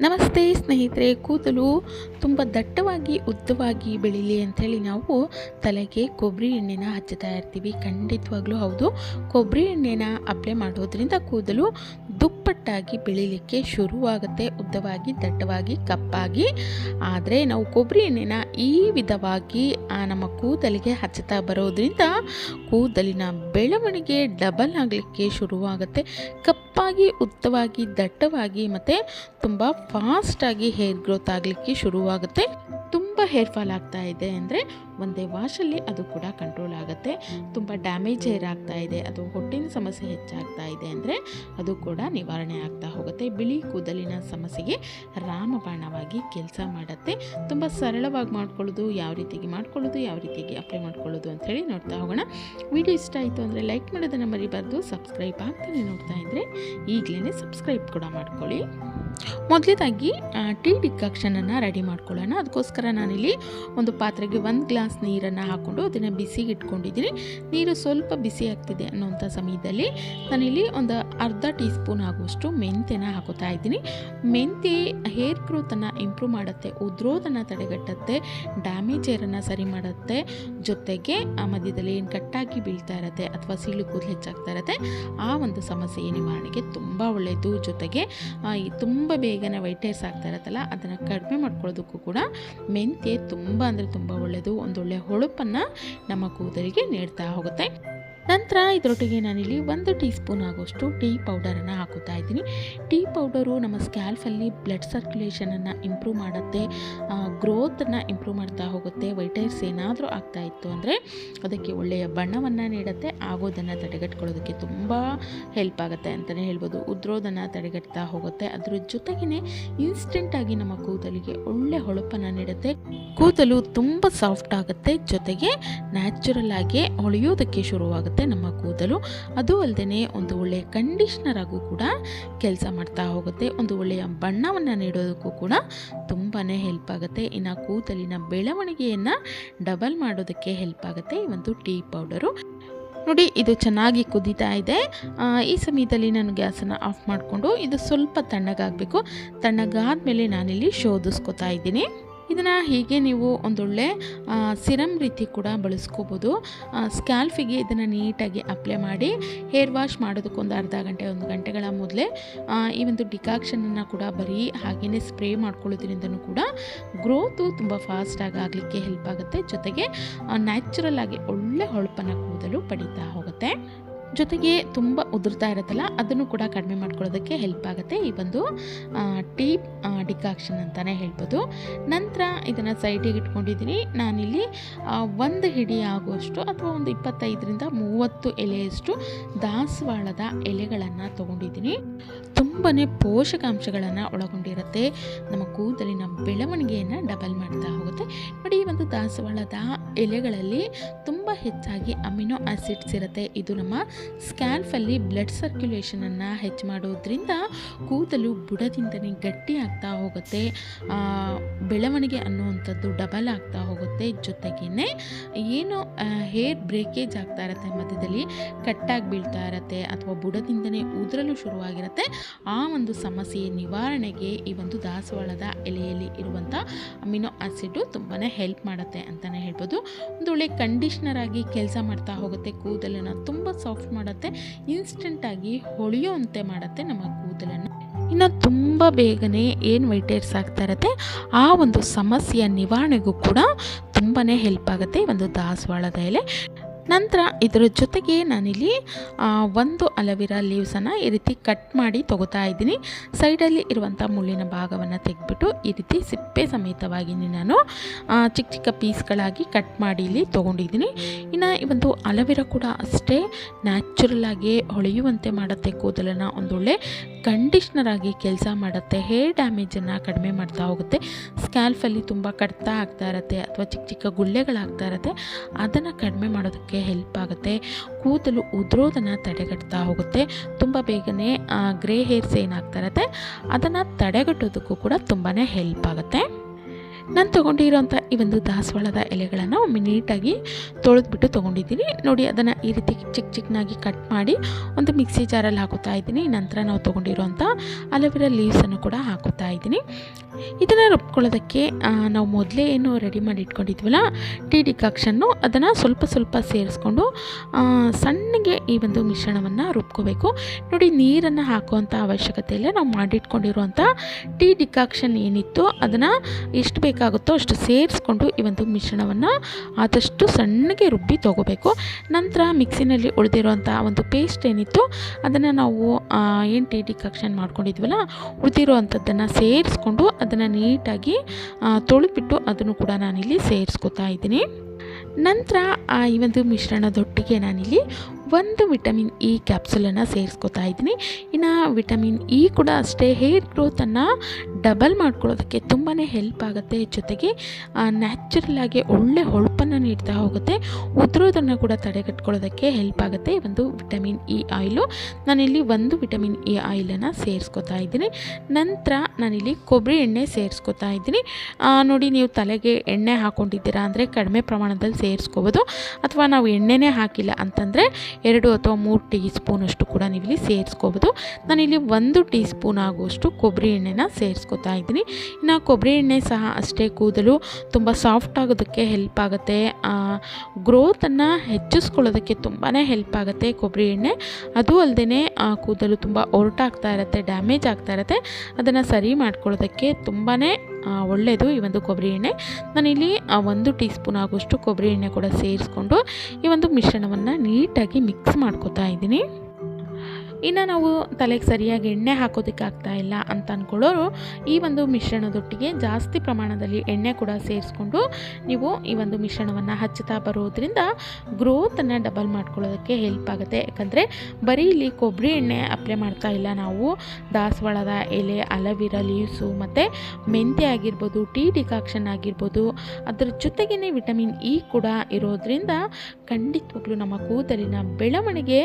ನಮಸ್ತೆ ಸ್ನೇಹಿತರೆ, ಕೂದಲು ತುಂಬ ದಟ್ಟವಾಗಿ, ಉದ್ದವಾಗಿ ಬೆಳೀಲಿ ಅಂಥೇಳಿ ನಾವು ತಲೆಗೆ ಕೊಬ್ಬರಿ ಎಣ್ಣೆನ ಹಚ್ಚುತ್ತಾ ಇರ್ತೀವಿ. ಖಂಡಿತವಾಗ್ಲೂ ಹೌದು. ಕೊಬ್ಬರಿ ಎಣ್ಣೆನ ಅಪ್ಲೈ ಮಾಡೋದ್ರಿಂದ ಕೂದಲು ದುಪ್ಪಟ್ಟಾಗಿ ಬೆಳೀಲಿಕ್ಕೆ ಶುರುವಾಗುತ್ತೆ. ಉದ್ದವಾಗಿ, ದಟ್ಟವಾಗಿ, ಕಪ್ಪಾಗಿ. ಆದರೆ ನಾವು ಕೊಬ್ಬರಿ ಎಣ್ಣೆನ ಈ ವಿಧವಾಗಿ ನಮ್ಮ ಕೂದಲಿಗೆ ಹಚ್ಚುತ್ತಾ ಬರೋದ್ರಿಂದ ಕೂದಲಿನ ಬೆಳವಣಿಗೆ ಡಬಲ್ ಆಗಲಿಕ್ಕೆ ಶುರುವಾಗುತ್ತೆ. ಕಪ್ಪಾಗಿ, ಉದ್ದವಾಗಿ, ದಟ್ಟವಾಗಿ ಮತ್ತು ತುಂಬ ಫಾಸ್ಟಾಗಿ ಹೇರ್ ಗ್ರೋತ್ ಆಗಲಿಕ್ಕೆ ಶುರುವಾಗುತ್ತೆ. ತುಂಬ ಹೇರ್ ಫಾಲ್ ಆಗ್ತಾ ಇದೆ ಅಂದರೆ ಒಂದೇ ವಾಶಲ್ಲಿ ಅದು ಕೂಡ ಕಂಟ್ರೋಲ್ ಆಗುತ್ತೆ. ತುಂಬ ಡ್ಯಾಮೇಜ್ ಹೇರ್ ಆಗ್ತಾ ಇದೆ, ಅದು ಹೊಟ್ಟಿನ ಸಮಸ್ಯೆ ಹೆಚ್ಚಾಗ್ತಾ ಇದೆ ಅಂದರೆ ಅದು ಕೂಡ ನಿವಾರಣೆ ಆಗ್ತಾ ಹೋಗುತ್ತೆ. ಬಿಳಿ ಕೂದಲಿನ ಸಮಸ್ಯೆಗೆ ರಾಮಬಾಣವಾಗಿ ಕೆಲಸ ಮಾಡುತ್ತೆ. ತುಂಬ ಸರಳವಾಗಿ ಮಾಡ್ಕೊಳ್ಳೋದು, ಯಾವ ರೀತಿಗೆ ಮಾಡ್ಕೊಳ್ಳೋದು, ಯಾವ ರೀತಿಗೆ ಅಪ್ಲೈ ಮಾಡ್ಕೊಳ್ಳೋದು ಅಂಥೇಳಿ ನೋಡ್ತಾ ಹೋಗೋಣ. ವಿಡಿಯೋ ಇಷ್ಟ ಆಯಿತು ಅಂದರೆ ಲೈಕ್ ಮಾಡೋದನ್ನು ಮರಿಬಾರ್ದು ಸಬ್ಸ್ಕ್ರೈಬ್ ಆಗ್ತಾನೆ ನೋಡ್ತಾ ಇದ್ದರೆ ಈಗಲೇ ಸಬ್ಸ್ಕ್ರೈಬ್ ಕೂಡ ಮಾಡ್ಕೊಳ್ಳಿ. ಮೊದಲೇದಾಗಿ ಟೀ ಡಿಕಾಕ್ಷನನ್ನು ರೆಡಿ ಮಾಡ್ಕೊಳ್ಳೋಣ. ಅದಕ್ಕೋಸ್ಕರ ನಾನಿಲ್ಲಿ ಒಂದು ಪಾತ್ರೆಗೆ ಒಂದು ಗ್ಲಾಸ್ ನೀರನ್ನು ಹಾಕ್ಕೊಂಡು ಅದನ್ನು ಬಿಸಿಗೆ ಇಟ್ಕೊಂಡಿದ್ದೀನಿ ನೀರು ಸ್ವಲ್ಪ ಬಿಸಿ ಆಗ್ತಿದೆ ಅನ್ನೋಂಥ ಸಮಯದಲ್ಲಿ ನಾನಿಲ್ಲಿ ಒಂದು ಅರ್ಧ ಟೀ ಸ್ಪೂನ್ ಆಗುವಷ್ಟು ಮೆಂತ್ಯನ ಹಾಕೋತಾ ಇದ್ದೀನಿ. ಮೆಂತ್ಯ ಹೇರ್ ಗ್ರೋತನ್ನು ಇಂಪ್ರೂವ್ ಮಾಡುತ್ತೆ ಉದ್ರೋದನ್ನು ತಡೆಗಟ್ಟುತ್ತೆ, ಡ್ಯಾಮೇಜ್ ಏರನ್ನು ಸರಿ ಮಾಡುತ್ತೆ, ಜೊತೆಗೆ ಆ ಮಧ್ಯದಲ್ಲಿ ಏನು ಕಟ್ಟಾಗಿ ಬೀಳ್ತಾ ಇರುತ್ತೆ ಅಥವಾ ಸೀಳು ಕೂದಲು ಹೆಚ್ಚಾಗ್ತಾ ಇರುತ್ತೆ, ಆ ಒಂದು ಸಮಸ್ಯೆ ನಿವಾರಣೆಗೆ ತುಂಬ ಒಳ್ಳೆಯದು. ಜೊತೆಗೆ ಈ ತುಂಬ ಬೇಗನೆ ವೈಟ್ ಆಗ್ತಾ ಇರತ್ತಲ್ಲ, ಅದನ್ನು ಕಡಿಮೆ ಮಾಡ್ಕೊಳ್ಳೋದಕ್ಕೂ ಕೂಡ ಮೆಂತ್ಯ ತುಂಬ ಅಂದರೆ ತುಂಬ ಒಳ್ಳೆಯದು ಒಂದೊಳ್ಳೆ ಹೊಳಪನ್ನು ನಮ್ಮ ಕೂದಲಿಗೆ ನೀಡ್ತಾ ಹೋಗುತ್ತೆ. ನಂತರ ಇದರೊಟ್ಟಿಗೆ ನಾನಿಲ್ಲಿ ಒಂದು ಟೀ ಸ್ಪೂನ್ ಆಗೋಷ್ಟು ಟೀ ಪೌಡರನ್ನು ಹಾಕುತ್ತಾ ಇದ್ದೀನಿ. ಟೀ ಪೌಡರು ನಮ್ಮ ಸ್ಕ್ಯಾಲ್ಫಲ್ಲಿ ಬ್ಲಡ್ ಸರ್ಕ್ಯುಲೇಷನನ್ನು ಇಂಪ್ರೂವ್ ಮಾಡುತ್ತೆ ಗ್ರೋತನ್ನು ಇಂಪ್ರೂವ್ ಮಾಡ್ತಾ ಹೋಗುತ್ತೆ ವೈಟ್ ಹೇರ್ಸ್ ಏನಾದರೂ ಆಗ್ತಾ ಇತ್ತು ಅಂದರೆ ಅದಕ್ಕೆ ಒಳ್ಳೆಯ ಬಣ್ಣವನ್ನು ನೀಡುತ್ತೆ, ಆಗೋದನ್ನು ತಡೆಗಟ್ಕೊಳ್ಳೋದಕ್ಕೆ ತುಂಬ ಹೆಲ್ಪ್ ಆಗುತ್ತೆ ಅಂತಲೇ ಹೇಳ್ಬೋದು. ಉದ್ರೋದನ್ನು ತಡೆಗಟ್ತಾ ಹೋಗುತ್ತೆ. ಅದರ ಜೊತೆಗೇ ಇನ್ಸ್ಟೆಂಟಾಗಿ ನಮ್ಮ ಕೂದಲಿಗೆ ಒಳ್ಳೆ ಹೊಳಪನ್ನು ನೀಡುತ್ತೆ. ಕೂದಲು ತುಂಬ ಸಾಫ್ಟ್ ಆಗುತ್ತೆ, ಜೊತೆಗೆ ನ್ಯಾಚುರಲ್ ಆಗಿ ಹೊಳೆಯೋದಕ್ಕೆ ಶುರುವಾಗುತ್ತೆ. ನಮ್ಮ ಕೂದಲು. ಅದು ಅಲ್ಲದೆ ಒಂದು ಒಳ್ಳೆಯ ಕಂಡೀಷ್ನರ್ ಆಗೂ ಕೂಡ ಕೆಲಸ ಮಾಡ್ತಾ ಹೋಗುತ್ತೆ. ಒಂದು ಒಳ್ಳೆಯ ಬಣ್ಣವನ್ನು ನೀಡೋದಕ್ಕೂ ಕೂಡ ತುಂಬಾ ಹೆಲ್ಪ್ ಆಗುತ್ತೆ. ಇನ್ನು ಕೂದಲಿನ ಬೆಳವಣಿಗೆಯನ್ನು ಡಬಲ್ ಮಾಡೋದಕ್ಕೆ ಹೆಲ್ಪ್ ಆಗುತ್ತೆ ಈ ಒಂದು ಟೀ ಪೌಡರು ನೋಡಿ, ಇದು ಚೆನ್ನಾಗಿ ಕುದಿತಾ ಇದೆ. ಈ ಸಮಯದಲ್ಲಿ ನಾನು ಗ್ಯಾಸನ್ನು ಆಫ್ ಮಾಡಿಕೊಂಡು ಇದು ಸ್ವಲ್ಪ ತಣ್ಣಗಾಗಬೇಕು. ತಣ್ಣಗಾದ ಮೇಲೆ ನಾನಿಲ್ಲಿ ಶೋಧಿಸ್ಕೊತಾ ಇದ್ದೀನಿ. ಇದನ್ನು ಹೀಗೆ ನೀವು ಒಂದೊಳ್ಳೆ ಸಿರಮ್ ರೀತಿ ಕೂಡ ಬಳಸ್ಕೋಬೋದು. ಸ್ಕ್ಯಾಲ್ಫಿಗೆ ಇದನ್ನು ನೀಟಾಗಿ ಅಪ್ಲೈ ಮಾಡಿ ಹೇರ್ ವಾಶ್ ಮಾಡೋದಕ್ಕೊಂದು ಅರ್ಧ ಗಂಟೆ, ಒಂದು ಗಂಟೆಗಳ ಮೊದಲೇ ಈ ಒಂದು ಡಿಕಾಕ್ಷನನ್ನು ಕೂಡ ಬರೀ ಹಾಗೆಯೇ ಸ್ಪ್ರೇ ಮಾಡ್ಕೊಳ್ಳೋದ್ರಿಂದನೂ ಕೂಡ ಗ್ರೋತು ತುಂಬ ಫಾಸ್ಟಾಗಿ ಆಗಲಿಕ್ಕೆ ಹೆಲ್ಪ್ ಆಗುತ್ತೆ. ಜೊತೆಗೆ ನ್ಯಾಚುರಲ್ ಆಗಿ ಒಳ್ಳೆ ಹೊಳಪನ್ನು ಕೂದಲು ಪಡೀತಾ ಹೋಗುತ್ತೆ. ಜೊತೆಗೆ ತುಂಬ ಉದುರ್ತಾ ಇರುತ್ತಲ್ಲ, ಅದನ್ನು ಕೂಡ ಕಡಿಮೆ ಮಾಡ್ಕೊಳ್ಳೋದಕ್ಕೆ ಹೆಲ್ಪ್ ಆಗುತ್ತೆ. ಈ ಒಂದು ಟೀ ಡಿಕಾಕ್ಷನ್ ಅಂತಲೇ ಹೇಳ್ಬೋದು. ನಂತರ ಇದನ್ನು ಸೈಡಿಗೆ ಇಟ್ಕೊಂಡಿದ್ದೀನಿ. ನಾನಿಲ್ಲಿ ಒಂದು ಹಿಡಿ ಆಗುವಷ್ಟು ಅಥವಾ ಒಂದು ಇಪ್ಪತ್ತೈದರಿಂದ ಮೂವತ್ತು ಎಲೆಯಷ್ಟು ದಾಸವಾಳದ ಎಲೆಗಳನ್ನು ತೊಗೊಂಡಿದ್ದೀನಿ. ತುಂಬಾ ಪೋಷಕಾಂಶಗಳನ್ನು ಒಳಗೊಂಡಿರುತ್ತೆ. ನಮ್ಮ ಕೂದಲಿನ ಬೆಳವಣಿಗೆಯನ್ನು ಡಬಲ್ ಮಾಡ್ತಾ ಹೋಗುತ್ತೆ. ನೋಡಿ, ಈ ಒಂದು ದಾಸವಾಳದ ಎಲೆಗಳಲ್ಲಿ ತುಂಬ ಹೆಚ್ಚಾಗಿ ಅಮಿನೋ ಆಸಿಡ್ಸ್ ಇರುತ್ತೆ. ಇದು ನಮ್ಮ ಸ್ಕ್ಯಾಲ್ಫಲ್ಲಿ ಬ್ಲಡ್ ಸರ್ಕ್ಯುಲೇಷನನ್ನು ಹೆಚ್ಚು ಮಾಡೋದ್ರಿಂದ ಕೂದಲು ಬುಡದಿಂದನೇ ಗಟ್ಟಿ ಆಗ್ತಾ ಹೋಗುತ್ತೆ. ಬೆಳವಣಿಗೆ ಅನ್ನುವಂಥದ್ದು ಡಬಲ್ ಆಗ್ತಾ ಹೋಗುತ್ತೆ. ಜೊತೆಗೇ ಏನು ಹೇರ್ ಬ್ರೇಕೇಜ್ ಆಗ್ತಾ ಇರುತ್ತೆ ಮಧ್ಯದಲ್ಲಿ ಕಟ್ಟಾಗಿ ಬೀಳ್ತಾ ಇರುತ್ತೆ ಅಥವಾ ಬುಡದಿಂದನೇ ಉದುರಲು ಶುರುವಾಗಿರುತ್ತೆ. ಆ ಒಂದು ಸಮಸ್ಯೆಯ ನಿವಾರಣೆಗೆ ಈ ಒಂದು ದಾಸವಾಳದ ಎಲೆಯಲ್ಲಿ ಇರುವಂಥ ಅಮಿನೋ ಆಸಿಡ್ ತುಂಬಾ ಹೆಲ್ಪ್ ಮಾಡುತ್ತೆ ಅಂತಲೇ ಹೇಳ್ಬೋದು. ಒಂದು ಒಳ್ಳೆ ಕಂಡೀಷ್ನರ್ ಆಗಿ ಕೆಲಸ ಮಾಡ್ತಾ ಹೋಗುತ್ತೆ, ಕೂದಲನ್ನು ತುಂಬ ಸಾಫ್ಟ್ ಮಾಡುತ್ತೆ ಇನ್ಸ್ಟೆಂಟಾಗಿ ಹೊಳೆಯುವಂತೆ ಮಾಡುತ್ತೆ ನಮ್ಮ ಕೂದಲನ್ನು. ಇನ್ನು ತುಂಬ ಬೇಗನೆ ಏನು ವೈಟೇರ್ಸ್ ಆಗ್ತಾ ಇರುತ್ತೆ, ಆ ಒಂದು ಸಮಸ್ಯೆಯ ನಿವಾರಣೆಗೂ ಕೂಡ ತುಂಬಾ ಹೆಲ್ಪ್ ಆಗುತ್ತೆ ಒಂದು ದಾಸವಾಳದ ಎಲೆ. ನಂತರ ಇದರ ಜೊತೆಗೆ ನಾನಿಲ್ಲಿ ಒಂದು ಅಲವಿರಾ ಲೀವ್ಸನ್ನು ಈ ರೀತಿ ಕಟ್ ಮಾಡಿ ತೊಗೋತಾ ಇದ್ದೀನಿ. ಸೈಡಲ್ಲಿ ಇರುವಂಥ ಮುಳ್ಳಿನ ಭಾಗವನ್ನು ತೆಗೆದ್ಬಿಟ್ಟು ಈ ರೀತಿ ಸಿಪ್ಪೆ ಸಮೇತವಾಗಿ ನಾನು ಚಿಕ್ಕ ಚಿಕ್ಕ ಪೀಸ್ಗಳಾಗಿ ಕಟ್ ಮಾಡಿ ಇಲ್ಲಿ ತೊಗೊಂಡಿದ್ದೀನಿ. ಇನ್ನು ಈ ಒಂದು ಅಲವಿರಾ ಕೂಡ ಅಷ್ಟೇ ನ್ಯಾಚುರಲ್ ಆಗಿ ಹೊಳೆಯುವಂತೆ ಮಾಡುತ್ತೆ ಕೂದಲನ್ನು ಒಂದೊಳ್ಳೆ ಕಂಡೀಷ್ನರ್ ಆಗಿ ಕೆಲಸ ಮಾಡುತ್ತೆ ಹೇರ್ ಡ್ಯಾಮೇಜನ್ನು ಕಡಿಮೆ ಮಾಡ್ತಾ ಹೋಗುತ್ತೆ. ಸ್ಕ್ಯಾಲ್ಫಲ್ಲಿ ತುಂಬ ಕಡ್ತಾ ಆಗ್ತಾ ಇರುತ್ತೆ ಅಥವಾ ಚಿಕ್ಕ ಚಿಕ್ಕ ಗುಳ್ಳೆಗಳಾಗ್ತಾ ಇರುತ್ತೆ, ಅದನ್ನು ಕಡಿಮೆ ಮಾಡೋದಕ್ಕೆ ಹೆಲ್ಪ್ ಆಗುತ್ತೆ. ಕೂದಲು ಉದುರೋದನ್ನು ತಡೆಗಟ್ತಾ ಹೋಗುತ್ತೆ. ತುಂಬ ಬೇಗನೆ ಗ್ರೇ ಹೇರ್ಸ್ ಏನಾಗ್ತಾ ಇರುತ್ತೆ, ಅದನ್ನು ತಡೆಗಟ್ಟೋದಕ್ಕೂ ಕೂಡ ತುಂಬಾ ಹೆಲ್ಪ್ ಆಗುತ್ತೆ. ನಾನು ತೊಗೊಂಡಿರೋಂಥ ಈ ಒಂದು ದಾಸವಾಳದ ಎಲೆಗಳನ್ನು ಒಮ್ಮೆ ನೀಟಾಗಿ ತೊಳೆದ್ಬಿಟ್ಟು ತೊಗೊಂಡಿದ್ದೀನಿ. ನೋಡಿ, ಅದನ್ನು ಈ ರೀತಿ ಚಿಕ್ಕ ಚಿಕ್ಕನಾಗಿ ಕಟ್ ಮಾಡಿ ಒಂದು ಮಿಕ್ಸಿ ಜಾರಲ್ಲಿ ಹಾಕುತ್ತಾ ಇದ್ದೀನಿ. ನಂತರ ನಾವು ತೊಗೊಂಡಿರೋಂಥ ಅಲೋವೆರಾ ಲೀವ್ಸನ್ನು ಕೂಡ ಹಾಕುತ್ತಾ ಇದ್ದೀನಿ. ಇದನ್ನು ರುಬ್ಕೊಳ್ಳೋದಕ್ಕೆ ನಾವು ಮೊದಲೇ ಏನು ರೆಡಿ ಮಾಡಿ ಇಟ್ಕೊಂಡಿದ್ವಲ್ಲ ಟೀ ಡಿಕಾಕ್ಷನ್ನು ಅದನ್ನು ಸ್ವಲ್ಪ ಸ್ವಲ್ಪ ಸೇರಿಸ್ಕೊಂಡು ಸಣ್ಣಗೆ ಈ ಒಂದು ಮಿಶ್ರಣವನ್ನು ರುಬ್ಕೋಬೇಕು. ನೋಡಿ, ನೀರನ್ನು ಹಾಕುವಂಥ ಅವಶ್ಯಕತೆ ಇಲ್ಲ. ನಾವು ಮಾಡಿಟ್ಕೊಂಡಿರುವಂಥ ಟೀ ಡಿಕಾಕ್ಷನ್ ಏನಿತ್ತು ಅದನ್ನು ಎಷ್ಟು ಬೇಕಾಗುತ್ತೋ ಅಷ್ಟು ಸೇರಿಸ್ಕೊಂಡು ಈ ಒಂದು ಮಿಶ್ರಣವನ್ನು ಆದಷ್ಟು ಸಣ್ಣಗೆ ರುಬ್ಬಿ ತೊಗೋಬೇಕು. ನಂತರ ಮಿಕ್ಸಿನಲ್ಲಿ ಉಳಿದಿರುವಂಥ ಒಂದು ಪೇಸ್ಟ್ ಏನಿತ್ತು, ಅದನ್ನು ನಾವು ಏನು ಟೀ ಡಿಕಾಕ್ಷನ್ ಮಾಡ್ಕೊಂಡಿದ್ವಲ್ಲ ಉಳಿದಿರೋ ಅಂಥದ್ದನ್ನು ಸೇರಿಸ್ಕೊಂಡು ಅದನ್ನು ನೀಟಾಗಿ ತೊಳೆದ್ಬಿಟ್ಟು ಅದನ್ನು ಕೂಡ ನಾನಿಲ್ಲಿ ಸೇರಿಸ್ಕೊತಾ ಇದ್ದೀನಿ. ನಂತರ ಈ ಒಂದು ಮಿಶ್ರಣದೊಟ್ಟಿಗೆ ನಾನಿಲ್ಲಿ ಒಂದು ವಿಟಮಿನ್ ಇ ಕ್ಯಾಪ್ಸುಲನ್ನು ಸೇರಿಸ್ಕೊತಾ ಇದ್ದೀನಿ. ಇನ್ನು ವಿಟಮಿನ್ ಇ ಕೂಡ ಅಷ್ಟೇ ಹೇರ್ ಗ್ರೋತನ್ನು ಡಬಲ್ ಮಾಡ್ಕೊಳ್ಳೋದಕ್ಕೆ ತುಂಬಾ ಹೆಲ್ಪ್ ಆಗುತ್ತೆ. ಜೊತೆಗೆ ನ್ಯಾಚುರಲ್ ಆಗಿ ಒಳ್ಳೆ ಹೊಳಪನ್ನು ನೀಡ್ತಾ ಹೋಗುತ್ತೆ. ಉದುರೋದನ್ನು ಕೂಡ ತಡೆಗಟ್ಕೊಳ್ಳೋದಕ್ಕೆ ಹೆಲ್ಪ್ ಆಗುತ್ತೆ. ಒಂದು ವಿಟಮಿನ್ ಇ ಆಯಿಲು ನಾನಿಲ್ಲಿ ಒಂದು ವಿಟಮಿನ್ ಇ ಆಯಿಲನ್ನು ಸೇರಿಸ್ಕೊತಾ ಇದ್ದೀನಿ. ನಂತರ ನಾನಿಲ್ಲಿ ಕೊಬ್ಬರಿ ಎಣ್ಣೆ ಸೇರಿಸ್ಕೊತಾ ಇದ್ದೀನಿ. ನೋಡಿ ನೀವು ತಲೆಗೆ ಎಣ್ಣೆ ಹಾಕ್ಕೊಂಡಿದ್ದೀರಾ ಅಂದರೆ ಕಡಿಮೆ ಪ್ರಮಾಣದಲ್ಲಿ ಸೇರಿಸ್ಕೋಬೋದು. ಅಥವಾ ನಾವು ಎಣ್ಣೆನೇ ಹಾಕಿಲ್ಲ ಅಂತಂದರೆ ಎರಡು ಅಥವಾ ಮೂರು ಟೀ ಸ್ಪೂನಷ್ಟು ಕೂಡ ನೀವಿಲ್ಲಿ ಸೇರಿಸ್ಕೋಬೋದು. ನಾನಿಲ್ಲಿ ಒಂದು ಟೀ ಸ್ಪೂನ್ ಆಗುವಷ್ಟು ಕೊಬ್ಬರಿ ಎಣ್ಣೆನ ಸೇರಿಸ್ಕೊತಾ ಇದ್ದೀನಿ. ಇನ್ನು ಕೊಬ್ಬರಿ ಎಣ್ಣೆ ಸಹ ಅಷ್ಟೇ ಕೂದಲು ತುಂಬ ಸಾಫ್ಟ್ ಆಗೋದಕ್ಕೆ ಹೆಲ್ಪ್ ಆಗುತ್ತೆ. ಗ್ರೋತನ್ನು ಹೆಚ್ಚಿಸ್ಕೊಳ್ಳೋದಕ್ಕೆ ತುಂಬಾ ಹೆಲ್ಪ್ ಆಗುತ್ತೆ ಕೊಬ್ಬರಿ ಎಣ್ಣೆ. ಅದು ಅಲ್ಲದೆ ಕೂದಲು ತುಂಬ ಒರಟಾಗ್ತಾ ಇರುತ್ತೆ ಡ್ಯಾಮೇಜ್ ಆಗ್ತಾ ಇರುತ್ತೆ. ಅದನ್ನು ಸರಿ ಮಾಡ್ಕೊಳ್ಳೋದಕ್ಕೆ ತುಂಬಾ ಒಳ್ಳೆಯದು ಈ ಒಂದು ಕೊಬ್ಬರಿ ಎಣ್ಣೆ. ನಾನಿಲ್ಲಿ ಒಂದು ಟೀ ಸ್ಪೂನ್ ಆಗುವಷ್ಟು ಕೊಬ್ಬರಿ ಎಣ್ಣೆ ಕೂಡ ಸೇರಿಸ್ಕೊಂಡು ಈ ಒಂದು ಮಿಶ್ರಣವನ್ನು ನೀಟಾಗಿ ಮಿಕ್ಸ್ ಮಾಡ್ಕೋತಾ ಇದ್ದೀನಿ. ಇನ್ನು ನಾವು ತಲೆಗೆ ಸರಿಯಾಗಿ ಎಣ್ಣೆ ಹಾಕೋದಕ್ಕೆ ಆಗ್ತಾ ಇಲ್ಲ ಅಂತ ಅಂದ್ಕೊಳ್ಳೋರು ಈ ಒಂದು ಮಿಶ್ರಣದೊಟ್ಟಿಗೆ ಜಾಸ್ತಿ ಪ್ರಮಾಣದಲ್ಲಿ ಎಣ್ಣೆ ಕೂಡ ಸೇರಿಸ್ಕೊಂಡು ನೀವು ಈ ಒಂದು ಮಿಶ್ರಣವನ್ನು ಹಚ್ಚುತ್ತಾ ಬರೋದ್ರಿಂದ ಗ್ರೋತನ್ನು ಡಬಲ್ ಮಾಡ್ಕೊಳ್ಳೋದಕ್ಕೆ ಹೆಲ್ಪ್ ಆಗುತ್ತೆ. ಯಾಕಂದರೆ ಬರೀ ಇಲ್ಲಿ ಕೊಬ್ಬರಿ ಎಣ್ಣೆ ಅಪ್ಲೈ ಮಾಡ್ತಾ ಇಲ್ಲ ನಾವು. ದಾಸವಾಳದ ಎಲೆ, ಅಲವಿರ ಲೀವ್ಸು ಮತ್ತು ಮೆಂತ್ಯ ಆಗಿರ್ಬೋದು, ಟೀ ಡಿಕಾಕ್ಷನ್ ಆಗಿರ್ಬೋದು, ಅದರ ಜೊತೆಗೇ ವಿಟಮಿನ್ ಇ ಕೂಡ ಇರೋದ್ರಿಂದ ಖಂಡಿತವಾಗ್ಲೂ ನಮ್ಮ ಕೂದಲಿನ ಬೆಳವಣಿಗೆ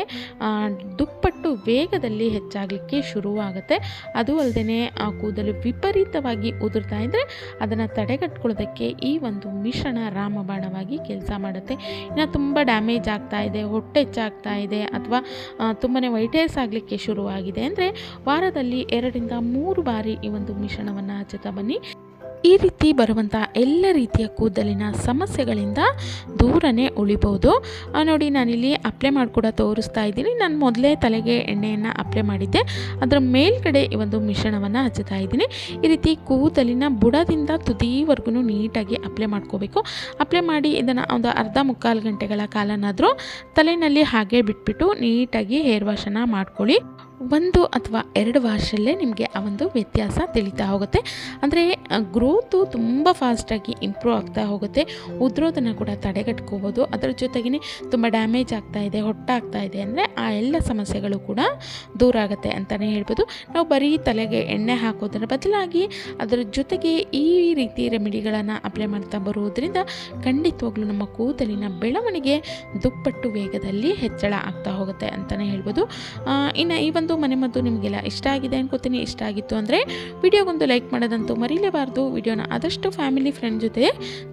ದುಪ್ಪಟ್ಟು ವೇಗದಲ್ಲಿ ಹೆಚ್ಚಾಗಲಿಕ್ಕೆ ಶುರುವಾಗುತ್ತೆ. ಅದು ಅಲ್ಲದೆ ಆ ಕೂದಲು ವಿಪರೀತವಾಗಿ ಉದುರ್ತಾ ಇದ್ದರೆ ಅದನ್ನು ತಡೆಗಟ್ಕೊಳ್ಳೋದಕ್ಕೆ ಈ ಒಂದು ಮಿಶ್ರಣ ರಾಮಬಾಣವಾಗಿ ಕೆಲಸ ಮಾಡುತ್ತೆ. ಇನ್ನು ತುಂಬ ಡ್ಯಾಮೇಜ್ ಆಗ್ತಾ ಇದೆ ಹೊಟ್ಟೆ ಹೆಚ್ಚಾಗ್ತಾ ಇದೆ ಅಥವಾ ತುಂಬಾ ವೈಟ್ ಹೇರ್ಸ್ ಆಗಲಿಕ್ಕೆ ಶುರುವಾಗಿದೆ. ಅಂದರೆ ವಾರದಲ್ಲಿ ಎರಡರಿಂದ ಮೂರು ಬಾರಿ ಈ ಒಂದು ಮಿಶ್ರಣವನ್ನು ಹಚ್ಚುತ್ತಾ ಬನ್ನಿ. ಈ ರೀತಿ ಬರುವಂಥ ಎಲ್ಲ ರೀತಿಯ ಕೂದಲಿನ ಸಮಸ್ಯೆಗಳಿಂದ ದೂರನೇ ಉಳಿಬೋದು. ನೋಡಿ ನಾನಿಲ್ಲಿ ಅಪ್ಲೈ ಮಾಡಿ ತೋರಿಸ್ತಾ ಇದ್ದೀನಿ. ನಾನು ಮೊದಲೇ ತಲೆಗೆ ಎಣ್ಣೆಯನ್ನು ಅಪ್ಲೈ ಮಾಡಿದ್ದೆ. ಅದರ ಮೇಲ್ಗಡೆ ಈ ಒಂದು ಮಿಶ್ರಣವನ್ನು ಹಚ್ಚುತ್ತಾ ಇದ್ದೀನಿ. ಈ ರೀತಿ ಕೂದಲಿನ ಬುಡದಿಂದ ತುದಿವರೆಗೂ ನೀಟಾಗಿ ಅಪ್ಲೈ ಮಾಡ್ಕೋಬೇಕು. ಅಪ್ಲೈ ಮಾಡಿ ಇದನ್ನು ಒಂದು ಅರ್ಧ ಮುಕ್ಕಾಲು ಗಂಟೆಗಳ ಕಾಲನಾದರೂ ತಲೆಯಲ್ಲಿ ಹಾಗೆ ಬಿಟ್ಬಿಟ್ಟು ನೀಟಾಗಿ ಹೇರ್ ವಾಶನ್ನು ಮಾಡ್ಕೊಳ್ಳಿ. ಒಂದು ಅಥವಾ ಎರಡು ವರ್ಷಲ್ಲೇ ನಿಮಗೆ ಆ ಒಂದು ವ್ಯತ್ಯಾಸ ತಿಳಿತಾ ಹೋಗುತ್ತೆ. ಅಂದರೆ ಗ್ರೋತು ತುಂಬ ಫಾಸ್ಟಾಗಿ ಇಂಪ್ರೂವ್ ಆಗ್ತಾ ಹೋಗುತ್ತೆ. ಉದ್ರೋದನ್ನು ಕೂಡ ತಡೆಗಟ್ಕೋಬೋದು. ಅದರ ಜೊತೆಗೇ ತುಂಬ ಡ್ಯಾಮೇಜ್ ಆಗ್ತಾ ಇದೆ, ಹೊಟ್ಟಾಗ್ತಾ ಇದೆ ಅಂದರೆ ಆ ಎಲ್ಲ ಸಮಸ್ಯೆಗಳು ಕೂಡ ದೂರ ಆಗುತ್ತೆ ಅಂತಲೇ ಹೇಳ್ಬೋದು. ನಾವು ಬರೀ ತಲೆಗೆ ಎಣ್ಣೆ ಹಾಕೋದರ ಬದಲಾಗಿ ಅದರ ಜೊತೆಗೆ ಈ ರೀತಿ ರೆಮಿಡಿಗಳನ್ನು ಅಪ್ಲೈ ಮಾಡ್ತಾ ಬರುವುದರಿಂದ ಖಂಡಿತವಾಗ್ಲೂ ನಮ್ಮ ಕೂದಲಿನ ಬೆಳವಣಿಗೆ ದುಪ್ಪಟ್ಟು ವೇಗದಲ್ಲಿ ಹೆಚ್ಚಳ ಆಗ್ತಾ ಹೋಗುತ್ತೆ ಅಂತಲೇ ಹೇಳ್ಬೋದು. ಇನ್ನು ಈ ಒಂದು ಮನೆಮದ್ದು ನಿಮಗೆಲ್ಲ ಇಷ್ಟ ಆಗಿದೆ ಅನ್ಕೋತೀನಿ. ಇಷ್ಟ ಆಗಿತ್ತು ಅಂದರೆ ವಿಡಿಯೋಗೊಂದು ಲೈಕ್ ಮಾಡೋದಂತೂ ಮರೀಲೇಬಾರ್ದು. ವಿಡಿಯೋನ ಆದಷ್ಟು ಫ್ಯಾಮಿಲಿ ಫ್ರೆಂಡ್ ಜೊತೆ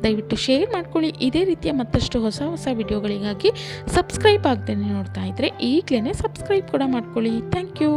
ದಯವಿಟ್ಟು ಶೇರ್ ಮಾಡ್ಕೊಳ್ಳಿ. ಇದೇ ರೀತಿಯ ಮತ್ತಷ್ಟು ಹೊಸ ಹೊಸ ವಿಡಿಯೋಗಳಿಗಾಗಿ ಸಬ್ಸ್ಕ್ರೈಬ್ ಆಗ್ದೇ ನೋಡ್ತಾ ಇದ್ದರೆ ಈಗಲೇ ಸಬ್ಸ್ಕ್ರೈಬ್ ಕೂಡ ಮಾಡ್ಕೊಳ್ಳಿ. Thank you.